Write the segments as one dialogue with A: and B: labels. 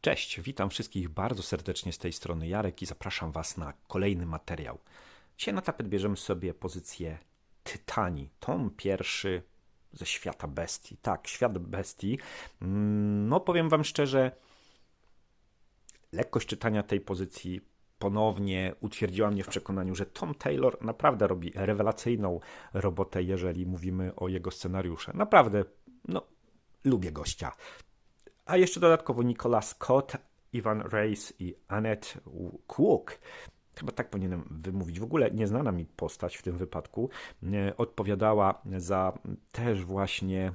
A: Cześć, witam wszystkich bardzo serdecznie z tej strony Jarek i zapraszam Was na kolejny materiał. Dzisiaj na tapet bierzemy sobie pozycję Tytani, tom pierwszy ze świata bestii. Tak, świat bestii. Mm, No, powiem Wam szczerze, lekkość czytania tej pozycji ponownie utwierdziła mnie w przekonaniu, że Tom Taylor naprawdę robi rewelacyjną robotę, jeżeli mówimy o jego scenariusze. Naprawdę, no, lubię gościa. A jeszcze dodatkowo Nicola Scott, Ivan Reis i Annette Kwok. Chyba tak powinienem wymówić. W ogóle nieznana mi postać w tym wypadku e, odpowiadała za też właśnie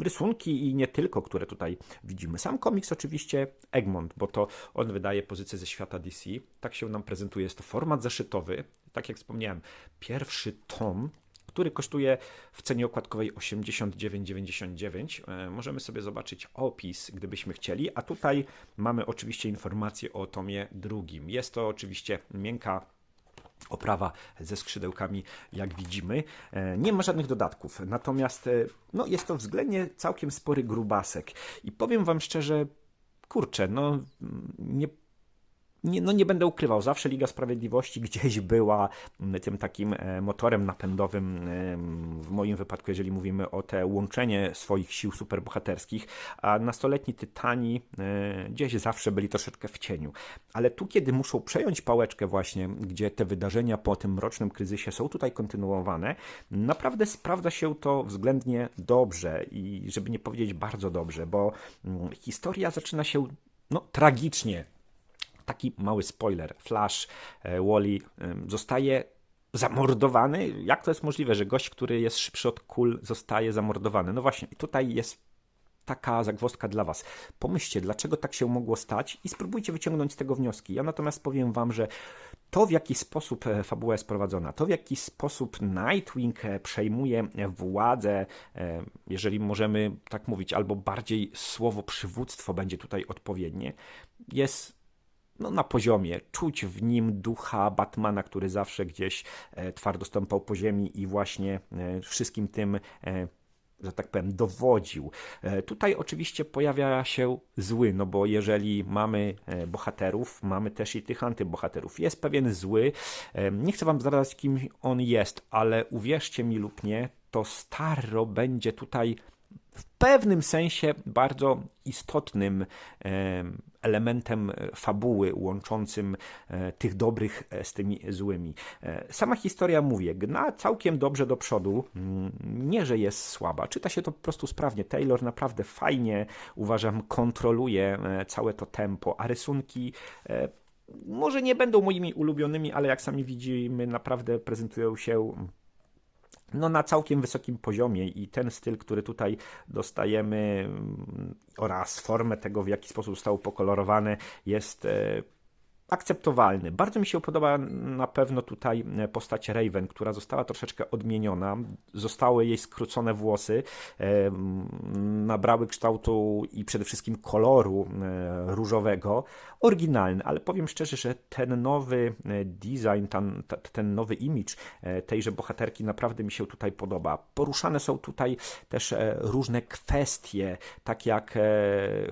A: rysunki i nie tylko, które tutaj widzimy. Sam komiks oczywiście Egmont, bo to on wydaje pozycję ze świata DC. Tak się nam prezentuje. Jest to format zeszytowy. Tak jak wspomniałem, pierwszy tom który kosztuje w cenie okładkowej 89,99. E, Możemy sobie zobaczyć opis, gdybyśmy chcieli, a tutaj mamy oczywiście informację o tomie drugim. Jest to oczywiście miękka oprawa ze skrzydełkami, jak widzimy. E, Nie ma żadnych dodatków, natomiast e, no, jest to względnie całkiem spory grubasek. I powiem Wam szczerze, kurczę, no nie nie, no nie będę ukrywał, zawsze Liga Sprawiedliwości gdzieś była mm, tym takim e, motorem napędowym w moim wypadku, jeżeli mówimy o te łączenie swoich sił superbohaterskich, a nastoletni Tytani e, gdzieś zawsze byli troszeczkę w cieniu. Ale tu, kiedy muszą przejąć pałeczkę właśnie, gdzie te wydarzenia po tym mrocznym kryzysie są tutaj kontynuowane, naprawdę sprawdza się to względnie dobrze i żeby nie powiedzieć bardzo dobrze, bo mm, historia zaczyna się no, tragicznie taki mały spoiler. Flash, e, Wally e, zostaje zamordowany. Jak to jest możliwe, że gość, który jest szybszy od kul, zostaje zamordowany? No właśnie, tutaj jest taka zagwozdka dla Was. Pomyślcie, dlaczego tak się mogło stać i spróbujcie wyciągnąć z tego wnioski. Ja natomiast powiem Wam, że to, w jaki sposób e, fabuła jest prowadzona, to, w jaki sposób Nightwing przejmuje władzę, jeżeli możemy tak mówić, albo bardziej słowo przywództwo będzie tutaj odpowiednie, jest no, na poziomie. Czuć w nim ducha Batmana, który zawsze gdzieś e, twardo stąpał po ziemi i właśnie e, wszystkim tym. E, że tak powiem, dowodził. Tutaj oczywiście pojawia się zły, no bo jeżeli mamy bohaterów, mamy też i tych antybohaterów. Jest pewien zły. Nie chcę wam zdradzać, kim on jest, ale uwierzcie mi lub nie, to Starro będzie tutaj w pewnym sensie bardzo istotnym em, elementem e, fabuły łączącym e, tych dobrych e, z tymi złymi. E, Sama historia, mówię, gna całkiem dobrze do przodu. Mm, Nie, że jest słaba. Czyta się to po prostu sprawnie. Taylor naprawdę fajnie, uważam, kontroluje e, całe to tempo, a rysunki e, może nie będą moimi ulubionymi, ale jak sami widzimy, naprawdę prezentują się no, na całkiem wysokim poziomie i ten styl, który tutaj dostajemy mm, oraz formę tego, w jaki sposób został pokolorowany jest e, akceptowalny. Bardzo mi się podoba na pewno tutaj e, postać Raven, która została troszeczkę odmieniona. Zostały jej skrócone włosy, e, nabrały kształtu i przede wszystkim koloru e, różowego. Oryginalny, ale powiem szczerze, że ten nowy design, ten, ten nowy image tejże bohaterki naprawdę mi się tutaj podoba. Poruszane są tutaj też różne kwestie, tak jak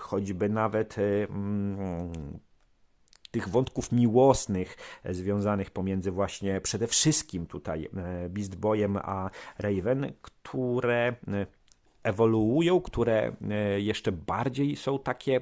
A: choćby nawet tych wątków miłosnych e, związanych pomiędzy właśnie przede wszystkim tutaj e, Beast Boyem a Raven, które e, ewoluują, które jeszcze bardziej są takie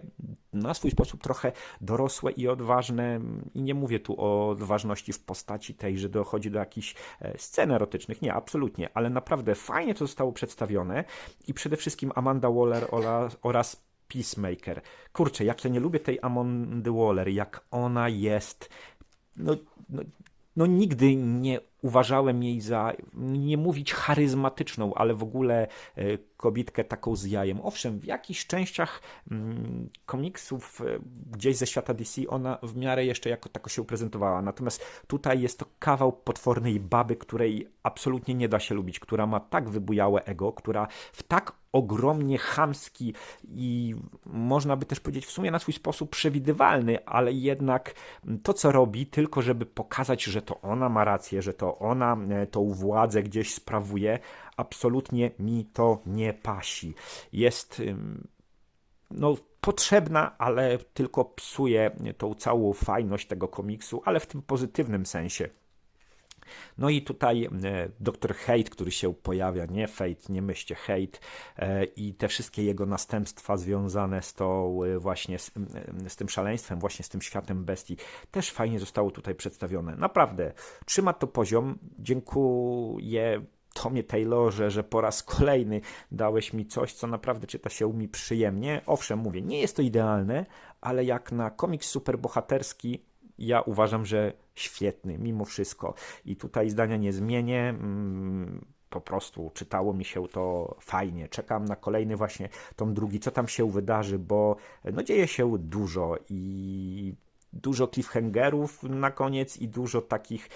A: na swój sposób trochę dorosłe i odważne. I nie mówię tu o odważności w postaci tej, że dochodzi do jakichś scen erotycznych. Nie, absolutnie, ale naprawdę fajnie to zostało przedstawione i przede wszystkim Amanda Waller oraz, oraz Peacemaker. Kurczę, jak ja nie lubię tej Amandy Waller, jak ona jest. No, no, no nigdy nie uważałem jej za, nie mówić charyzmatyczną, ale w ogóle e, kobietkę taką z jajem. Owszem, w jakichś częściach mm, komiksów e, gdzieś ze świata DC ona w miarę jeszcze jako tako się prezentowała. Natomiast tutaj jest to kawał potwornej baby, której absolutnie nie da się lubić, która ma tak wybujałe ego, która w tak ogromnie chamski i można by też powiedzieć w sumie na swój sposób przewidywalny, ale jednak to, co robi, tylko żeby pokazać, że to ona ma rację, że to ona e, tą władzę gdzieś sprawuje, absolutnie mi to nie pasi. Jest no, potrzebna, ale tylko psuje tą całą fajność tego komiksu, ale w tym pozytywnym sensie. No i tutaj e, Dr. Hate, który się pojawia, nie Fate, nie myślcie Hate e, i te wszystkie jego następstwa związane z tą e, właśnie z, z tym szaleństwem, właśnie z tym światem bestii, też fajnie zostało tutaj przedstawione. Naprawdę, trzyma to poziom. Dziękuję Tomie Taylorze, że po raz kolejny dałeś mi coś, co naprawdę czyta się mi przyjemnie. Owszem, mówię, nie jest to idealne, ale jak na komiks superbohaterski ja uważam, że świetny mimo wszystko. I tutaj zdania nie zmienię. Mm, po prostu czytało mi się to fajnie. Czekam na kolejny właśnie tom drugi, co tam się wydarzy, bo no dzieje się dużo i dużo cliffhangerów na koniec i dużo takich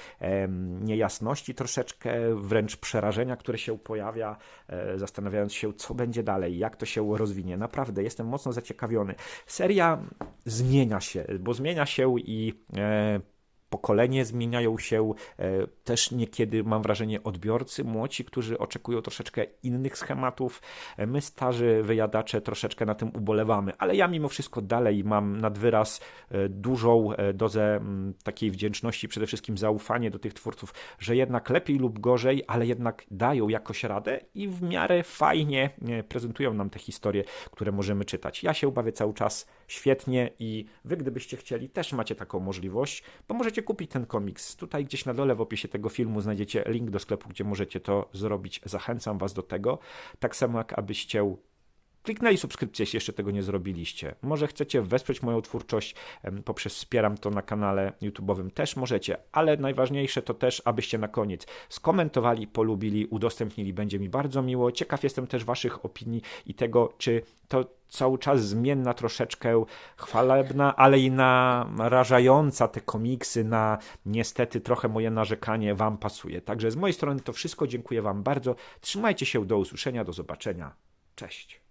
A: niejasności, troszeczkę wręcz przerażenia, które się pojawia, e, zastanawiając się, co będzie dalej, jak to się rozwinie. Naprawdę jestem mocno zaciekawiony. Seria zmienia się, bo zmienia się i e, pokolenie zmieniają się e, też niekiedy, mam wrażenie, odbiorcy młodzi, którzy oczekują troszeczkę innych schematów. E, my, starzy wyjadacze, troszeczkę na tym ubolewamy, ale ja mimo wszystko dalej mam nad wyraz e, dużą dozę takiej wdzięczności, przede wszystkim zaufanie do tych twórców, że jednak lepiej lub gorzej, ale jednak dają jakoś radę i w miarę fajnie prezentują nam te historie, które możemy czytać. Ja się bawię cały czas świetnie i wy, gdybyście chcieli, też macie taką możliwość, bo możecie kupić ten komiks. Tutaj gdzieś na dole w opisie tego filmu znajdziecie link do sklepu, gdzie możecie to zrobić. Zachęcam Was do tego. Tak samo jak abyście kliknęli subskrypcję, jeśli jeszcze tego nie zrobiliście. Może chcecie wesprzeć moją twórczość poprzez wspieram to na kanale YouTube'owym, też możecie, ale najważniejsze to też, abyście na koniec skomentowali, polubili, udostępnili. Będzie mi bardzo miło. Ciekaw jestem też Waszych opinii i tego, czy to cały czas zmienna, troszeczkę chwalebna, ale i narażająca te komiksy na niestety trochę moje narzekanie Wam pasuje. Także z mojej strony to wszystko. Dziękuję Wam bardzo. Trzymajcie się, do usłyszenia, do zobaczenia. Cześć.